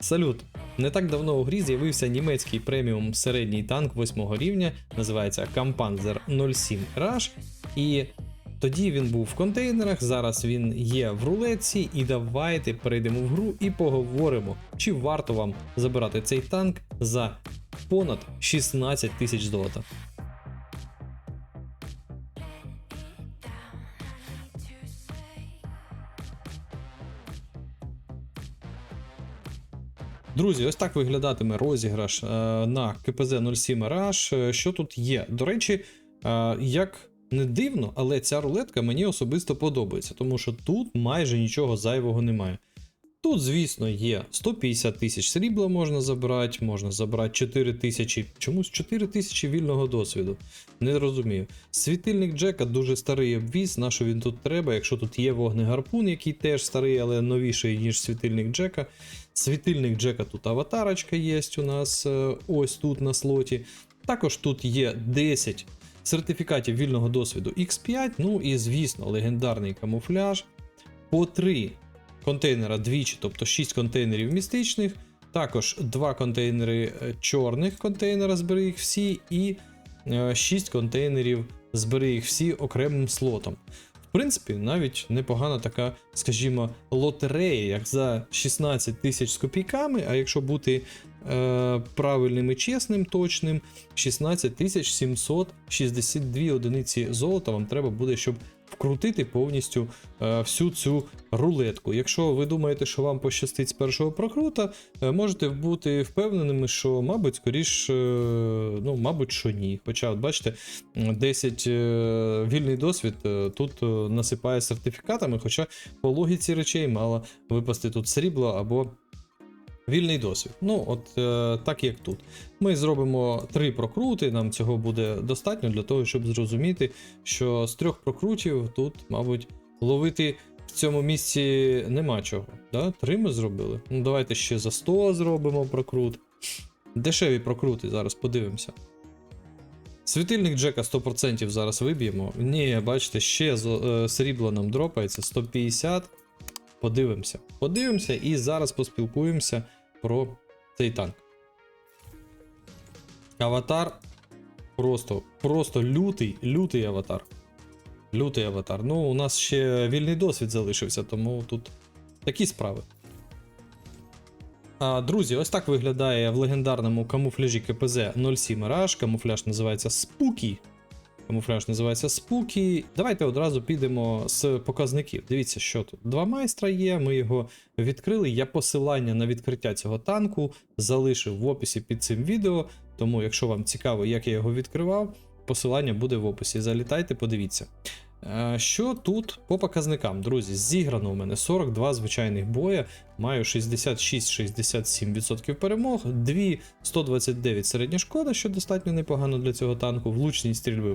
Салют! Не так давно у грі з'явився німецький преміум середній танк 8 рівня, називається Kampfpanzer 07 Rush. І тоді він був в контейнерах, зараз він є в рулетці. І давайте перейдемо в гру і поговоримо, чи варто вам забирати цей танк за понад 16 тисяч золота. Друзі, ось так виглядатиме розіграш е, на КПЗ 07 Rush. Е, Що тут є? До речі, е, як не дивно, але ця рулетка мені особисто подобається, тому що тут майже нічого зайвого немає. Тут, звісно, є 150 тисяч срібла можна забрати, можна забрати 4 тисячі. Чомусь 4 тисячі вільного досвіду. Не розумію. Світильник Джека дуже старий обвіз, на що він тут треба, якщо тут є вогнегарпун, який теж старий, але новіший, ніж світильник Джека. Світильник Джека тут аватарочка є у нас е, ось тут на слоті. Також тут є 10 сертифікатів вільного досвіду X5, ну і, звісно, легендарний камуфляж. По 3 контейнера двічі, тобто 6 контейнерів містичних. Також 2 контейнери е, чорних контейнера, збери їх всі, і 6 контейнерів збери їх всі окремим слотом. Принципі, навіть непогана така, скажімо, лотерея, як за 16 тисяч з копійками, а якщо бути е, правильним і чесним, точним, 16 тисяч 762 одиниці золота вам треба буде, щоб вкрутити повністю е, всю цю рулетку. Якщо ви думаєте, що вам пощастить з першого прокрута, е, можете бути впевненими, що, мабуть, скоріш, е, ну, мабуть, що ні. Хоча, от бачите, 10 е, вільний досвід е, тут е, насипає сертифікатами, хоча по логіці речей мало випасти тут срібло або. Вільний досвід. Ну, от е, так як тут. Ми зробимо три прокрути, нам цього буде достатньо для того, щоб зрозуміти, що з трьох прокрутів тут, мабуть, ловити в цьому місці нема чого. Да? Три ми зробили. Ну, давайте ще за 100 зробимо прокрут. Дешеві прокрути, зараз подивимося. Світильник Джека 100% зараз виб'ємо. Ні, бачите, ще зо- е, срібло нам дропається 150. Подивимося. Подивимося і зараз поспілкуємося про цей танк. Аватар просто, просто лютий, лютий аватар. Лютий аватар. Ну, у нас ще вільний досвід залишився, тому тут такі справи. А, друзі, ось так виглядає в легендарному камуфляжі КПЗ 07 Rush. Камуфляж називається Spooky. Камуфляж називається Spooky. Давайте одразу підемо з показників. Дивіться, що тут. Два майстра є, ми його відкрили. Я посилання на відкриття цього танку залишив в описі під цим відео. Тому, якщо вам цікаво, як я його відкривав, посилання буде в описі. Залітайте, подивіться. Е, Що тут по показникам, друзі? Зіграно у мене 42 звичайних боя, маю 66-67% перемог, 2 129 середня шкода, що достатньо непогано для цього танку, влучність стрільби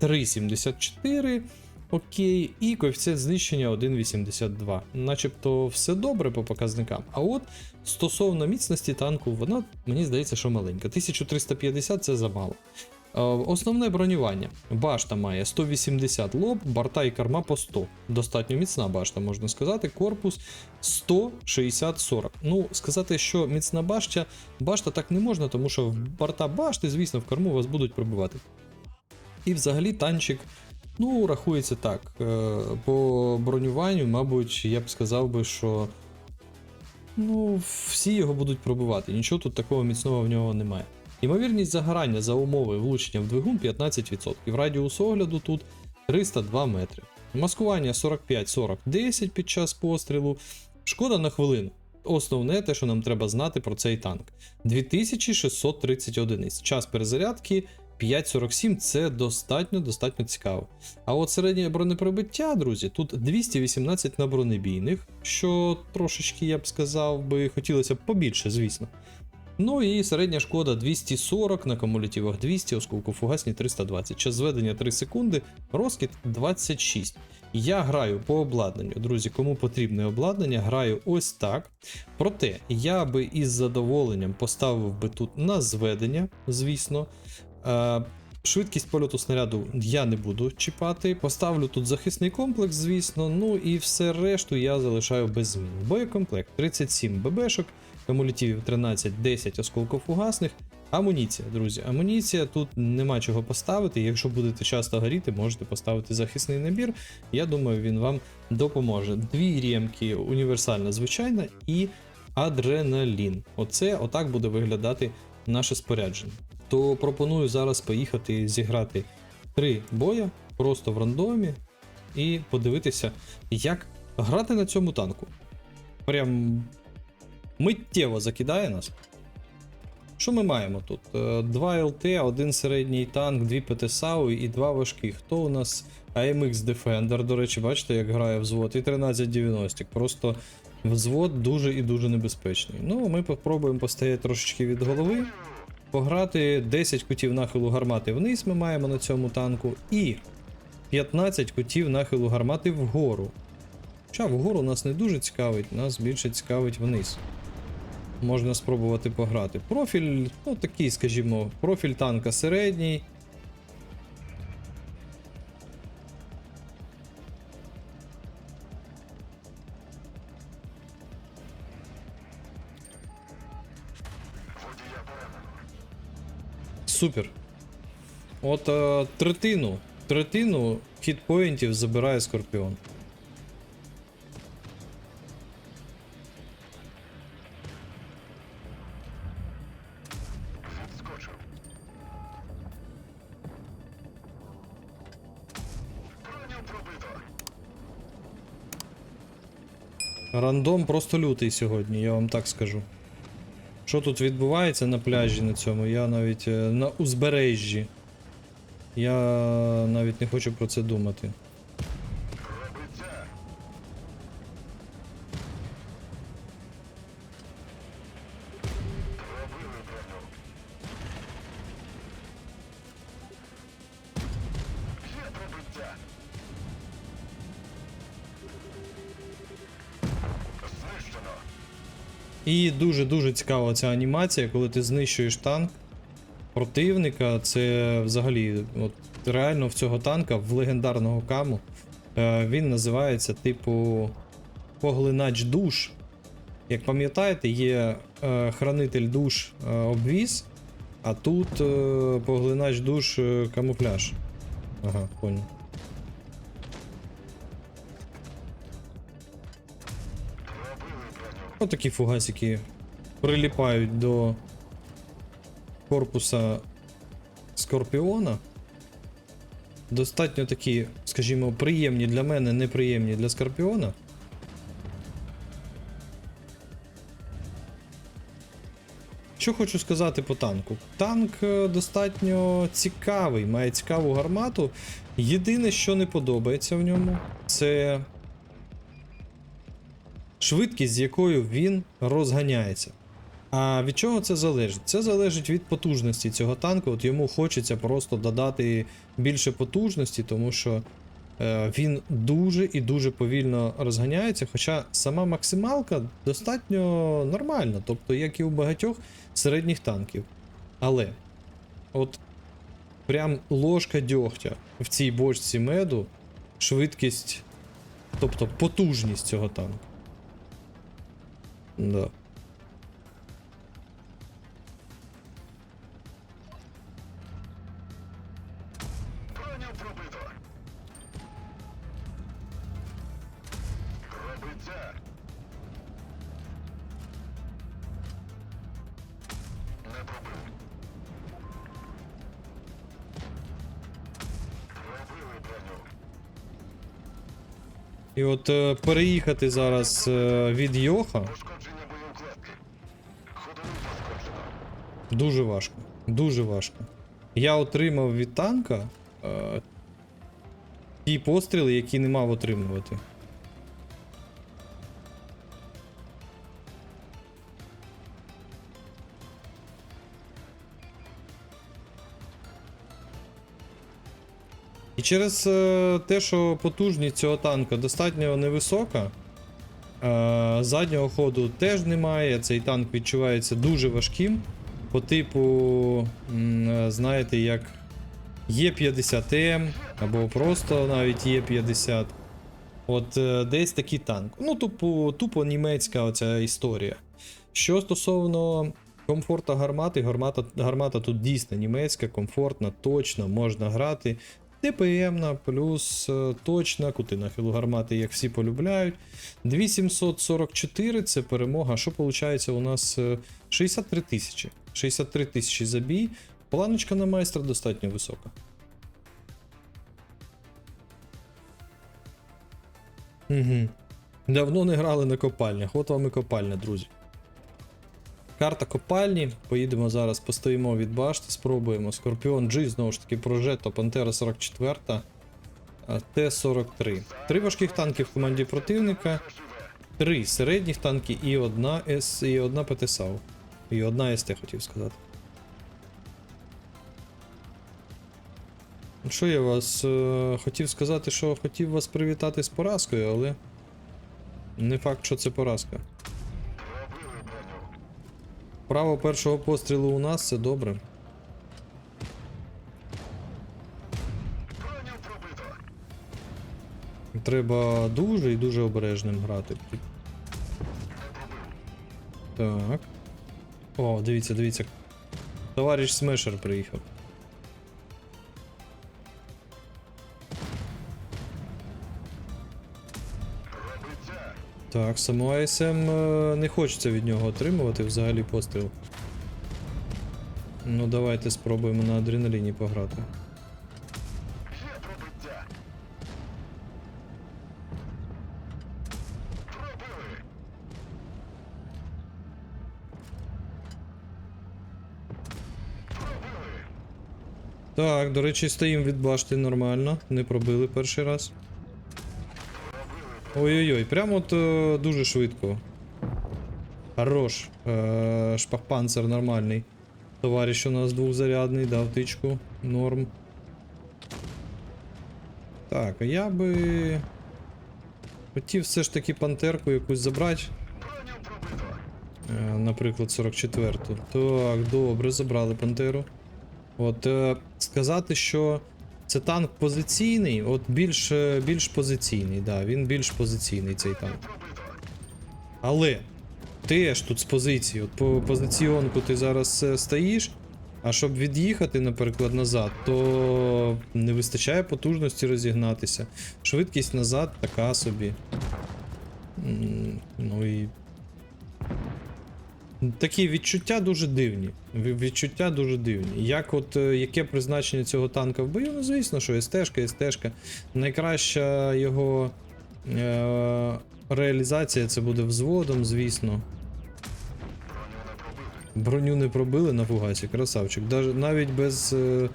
83-74. Окей, і коефіцієнт знищення 1,82. Начебто все добре по показникам. А от стосовно міцності танку, вона мені здається, що маленька. 1350 це замало. Е, Основне бронювання. Башта має 180 лоб, борта і корма по 100. Достатньо міцна башта, можна сказати. Корпус 160-40. Ну, сказати, що міцна башта, башта так не можна, тому що борта башти, звісно, в корму вас будуть пробивати. І взагалі танчик, ну, рахується так. е, По бронюванню, мабуть, я б сказав би, що. Ну, всі його будуть пробивати. Нічого тут такого міцного в нього немає. Ймовірність загорання за умови влучення в двигун 15%. Радіус огляду тут 302 метри. Маскування 45-40-10 під час пострілу. Шкода на хвилину. Основне те, що нам треба знати про цей танк. 2630 одиниць. Час перезарядки 5.47 це достатньо достатньо цікаво. А от середнє бронепробиття, друзі, тут 218 на бронебійних, що трошечки, я б сказав би, хотілося б побільше, звісно. Ну і середня шкода 240 на кумулятивах 200, осколку фугасні 320. Час зведення 3 секунди, розкид 26. Я граю по обладнанню. Друзі, кому потрібне обладнання, граю ось так. Проте я би із задоволенням поставив би тут на зведення, звісно. Е, Швидкість польоту снаряду я не буду чіпати. Поставлю тут захисний комплекс, звісно. Ну і все решту я залишаю без змін. Боєкомплект 37 ББшок, кумулятивів 13, 10 осколкофугасних. Амуніція, друзі. Амуніція тут нема чого поставити. Якщо будете часто горіти, можете поставити захисний набір. Я думаю, він вам допоможе. Дві рємки універсальна, звичайна, і адреналін. Оце отак буде виглядати наше спорядження. То пропоную зараз поїхати зіграти три боя просто в рандомі і подивитися, як грати на цьому танку. Прям миттєво закидає нас. Що ми маємо тут? Е, Два ЛТ, один середній танк, дві ПТСАУ і два важких. Хто у нас AMX Defender, до речі, бачите, як грає взвод, і 1390. Просто взвод дуже і дуже небезпечний. Ну, ми попробуємо постояти трошечки від голови. Пограти 10 кутів нахилу гармати вниз ми маємо на цьому танку, і 15 кутів нахилу гармати вгору. Хоча вгору нас не дуже цікавить, нас більше цікавить вниз. Можна спробувати пограти. Профіль, ну такий, скажімо, профіль танка середній. Супер. От е, третину, третину хітпоінтів забирає Скорпіон. Рандом просто лютий сьогодні, я вам так скажу. Що тут відбувається на пляжі на цьому? Я навіть е, на узбережжі. Я навіть не хочу про це думати. І дуже-дуже цікава ця анімація, коли ти знищуєш танк противника. Це взагалі, от реально в цього танка, в легендарного каму, е, він називається типу поглинач душ. Як пам'ятаєте, є е, хранитель душ е, обвіз, а тут е, поглинач душ е, камуфляж. Ага, понял. Броню. Отакі фугасики приліпають до корпуса Скорпіона. Достатньо такі, скажімо, приємні для мене, неприємні для Скорпіона. Що хочу сказати по танку. Танк е, достатньо цікавий, має цікаву гармату. Єдине, що не подобається в ньому, це швидкість, з якою він розганяється. А від чого це залежить? Це залежить від потужності цього танку. От йому хочеться просто додати більше потужності, тому що е, він дуже і дуже повільно розганяється. Хоча сама максималка достатньо нормальна, тобто, як і у багатьох середніх танків. Але от прям ложка дьогтя в цій бочці меду, швидкість, тобто потужність цього танку. Да. І от е, переїхати зараз е, від Йоха дуже важко. Дуже важко. Я отримав від танка е, ті постріли, які не мав отримувати. І через е, те, що потужність цього танка достатньо невисока, е, заднього ходу теж немає. Цей танк відчувається дуже важким. По типу, е, знаєте, як Є50М, або просто навіть Є50. От е, десь такий танк. Ну, тупо, тупо німецька оця історія. Що стосовно комфорту гармати, гармата, гармата тут дійсно німецька, комфортна, точна, можна грати. ДПМна, плюс е, точна, кути нахилу гармати, як всі полюбляють. 2744 це перемога. Що виходить у нас е, 63 тисячі. 63 тисячі забій. Планочка на майстра достатньо висока. Угу. Давно не грали на копальнях. От вам і копальня, друзі. Карта копальні. Поїдемо зараз, постоїмо від башти, спробуємо. Скорпіон G, знову ж таки, прожето, Пантера 44, Т-43. Три важких танки в команді противника, три середніх танки і одна С, і одна ПТСАУ. І одна СТ хотів сказати. Ну, Що я вас е, хотів сказати, що хотів вас привітати з поразкою, але не факт, що це поразка. Право першого пострілу у нас це добре. Треба дуже і дуже обережним грати. Так. О, дивіться, дивіться. Товариш Смешер приїхав. Так, саму АСМ е, не хочеться від нього отримувати взагалі постріл. Ну, давайте спробуємо на адреналіні пограти. Так, до речі, стоїм від башти нормально. Не пробили перший раз. Ой-ой-ой, прямо от е, дуже швидко. Хорош. Е, шпахпанцер нормальний. Товариш у нас двохзарядний, дав тичку. Норм. Так, а я би. Хотів все ж таки пантерку якусь забрати. Е, Наприклад, 44-ту. Так, добре, забрали пантеру. От е, сказати, що це танк позиційний, от більш, е, більш позиційний, да, він більш позиційний цей танк. Але теж тут з позиції, от по позиціонку ти зараз е, стоїш, а щоб від'їхати, наприклад, назад, то не вистачає потужності розігнатися. Швидкість назад така собі. Ну і. Такі відчуття дуже дивні. Відчуття дуже дивні. Як от е, яке призначення цього танка в бою? Ну, звісно, що СТшка, СТшка. Найкраща його е- реалізація це буде взводом, звісно. Броню не пробили. На фугасі, красавчик. Навіть без. е,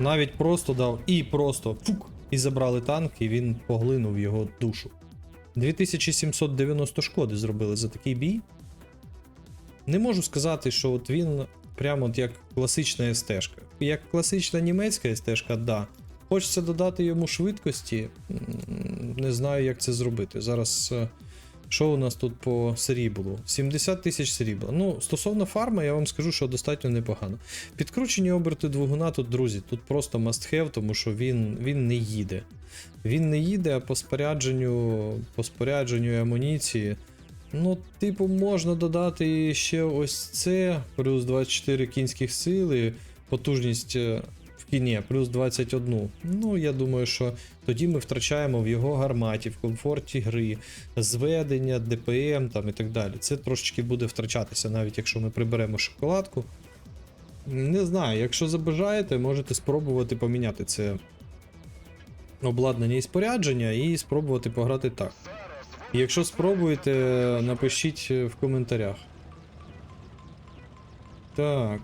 Навіть просто дав і просто фук, і забрали танк, і він поглинув його душу. 2790 шкоди зробили за такий бій. Не можу сказати, що от він прямо от як класична стежка. Як класична німецька Стежка, да. Хочеться додати йому швидкості. Не знаю, як це зробити. Зараз. Е, Що у нас тут по сріблу? 70 тисяч срібла. Ну, стосовно фарми, я вам скажу, що достатньо непогано. Підкручені оберти двигуна тут, друзі, тут просто must have, тому що він, він не їде. Він не їде, а по спорядженню, по спорядженню амуніції. Ну, типу, можна додати ще ось це, плюс 24 кінських сили, потужність кіні, плюс 21. Ну, я думаю, що тоді ми втрачаємо в його гарматі, в комфорті гри, зведення, ДПМ там і так далі. Це трошечки буде втрачатися, навіть якщо ми приберемо шоколадку. Не знаю, якщо забажаєте, можете спробувати поміняти це обладнання і спорядження і спробувати пограти так. І Якщо спробуєте, напишіть в коментарях. Так.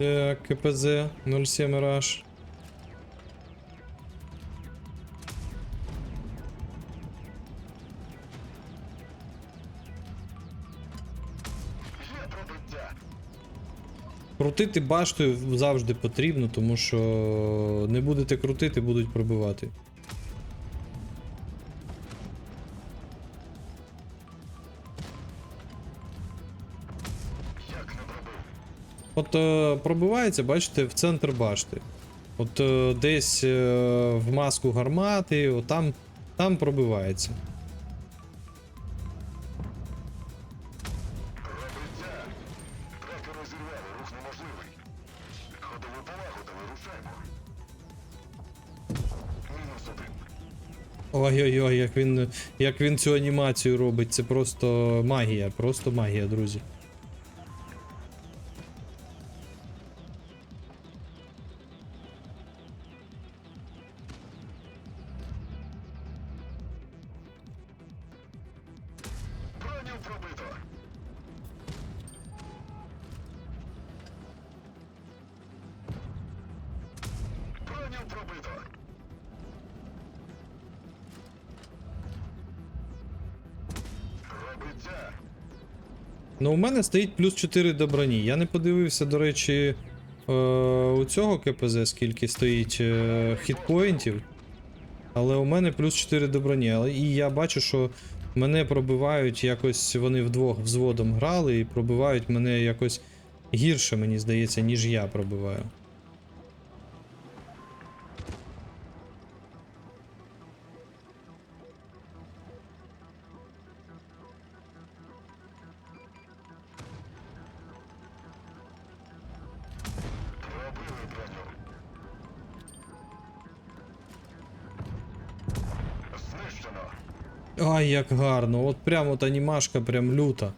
Так, КПЗ 07 раш. Крутити баштою завжди потрібно, тому що не будете крутити, будуть пробивати. Е, пробивається, бачите, в центр башти. От е, десь е, в маску гармати, от там, там пробивається. Ой-ой-ой, як він, як він цю анімацію робить, це просто магія, просто магія, друзі. Ну, у мене стоїть плюс 4 до броні. Я не подивився, до речі, е, у цього КПЗ скільки стоїть е, хітпоінтів. Але у мене плюс 4 до броні. Але і я бачу, що мене пробивають якось. Вони вдвох взводом грали і пробивають мене якось гірше, мені здається, ніж я пробиваю. Ай, як гарно. От прям от анімашка, прям люта.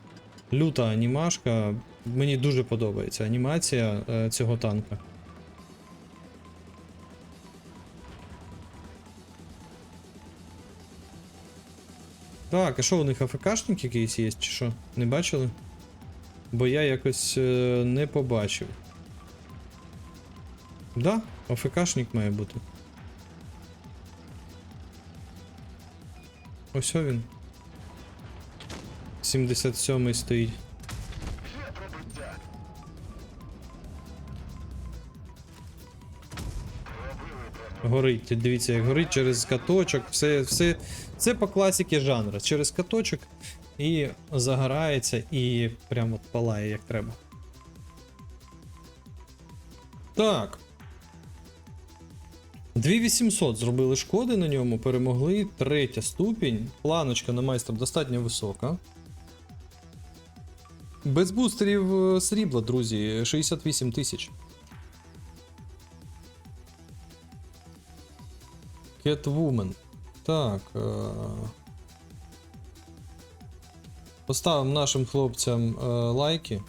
Люта анімашка. Мені дуже подобається анімація е, цього танка. Так, а що у них АФКшник якийсь є, чи що? Не бачили? Бо я якось е, не побачив. Да, АФКшник має бути. Ось він. 77-й стоїть. Горить. Дивіться, як горить через каточок. Все, все, це по класіки жанру. Через каточок і загорається, і прямо палає як треба. Так. 2800 зробили шкоди на ньому, перемогли. Третя ступінь. Планочка на майстра достатньо висока. Без бустерів е, срібла, друзі, 68 тисяч. Catwoman. Так. Е... Поставимо нашим хлопцям е, лайки.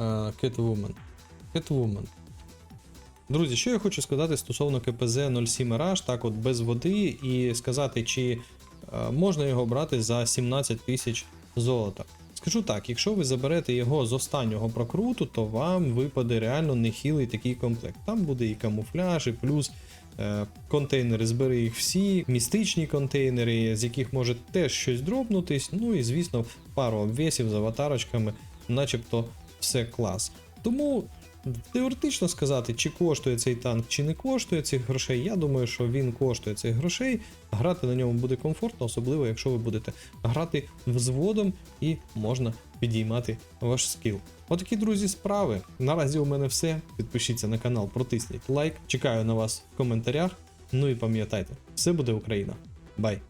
Е, Catwoman. Друзі, що я хочу сказати стосовно КПЗ 07 Mirage, так от без води, і сказати, чи е, можна його брати за 17 тисяч золота. Скажу так, якщо ви заберете його з останнього прокруту, то вам випаде реально нехилий такий комплект. Там буде і камуфляж, і плюс е, контейнери, збери їх всі, містичні контейнери, з яких може теж щось дропнутись. Ну і звісно, пару обвісів з аватарочками, начебто все клас. Тому теоретично сказати, чи коштує цей танк, чи не коштує цих грошей. Я думаю, що він коштує цих грошей. Грати на ньому буде комфортно, особливо якщо ви будете грати взводом і можна підіймати ваш скіл. Отакі, друзі, справи. Наразі у мене все. Підпишіться на канал, протисніть лайк. Чекаю на вас в коментарях. Ну і пам'ятайте, все буде Україна. Бай!